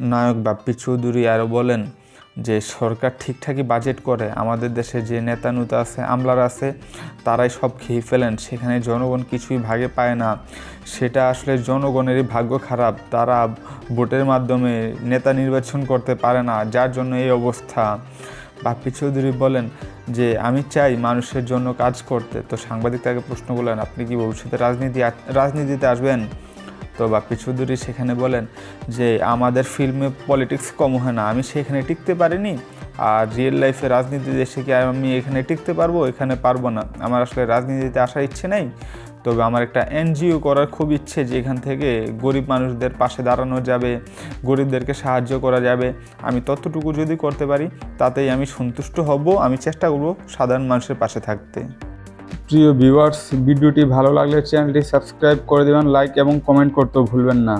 নায়ক বাপ্পি চৌধুরী আরও বলেন যে, সরকার ঠিকঠাকই বাজেট করে। আমাদের দেশে যে নেতা নুতা আছে, আমলারা আছে, তারাই সব খেয়ে ফেলেন। সেখানে জনগণ কিছুই ভাগে পায় না। সেটা আসলে জনগণেরই ভাগ্য খারাপ। তারা ভোটের মাধ্যমে নেতা নির্বাচন করতে পারে না। যার জন্য এই অবস্থা। বাপ্পি চৌধুরী বলেন যে, আমি চাই মানুষের জন্য কাজ করতে। তো সাংবাদিক তাকে প্রশ্ন করলেন, আপনি কি ভবিষ্যতে রাজনীতি রাজনীতিতে আসবেন? তো বাপ্পি চৌধুরী সেখানে বলেন যে, আমাদের ফিল্মে পলিটিক্স কম হয় না। আমি সেখানে টিকতে পারিনি। আর রিয়েল লাইফে রাজনীতি দেশে কি আমি এখানে টিকতে পারব? এখানে পারব না। আমার আসলে রাজনীতিতে আসার ইচ্ছে নেই। তবে আমার একটা এনজিও করার খুব ইচ্ছে যে, এখান থেকে গরিব মানুষদের পাশে দাঁড়ানো যাবে, গরিবদেরকে সাহায্য করা যাবে। আমি ততটুকু যদি করতে পারি, তাতেই আমি সন্তুষ্ট হব। আমি চেষ্টা করব সাধারণ মানুষের পাশে থাকতে। প্রিয় ভিউয়ার্স ভিডিওটি ভালো লাগলে চ্যানেলটি সাবস্ক্রাইব করে দেবেন লাইক এবং কমেন্ট করতেও ভুলবেন না।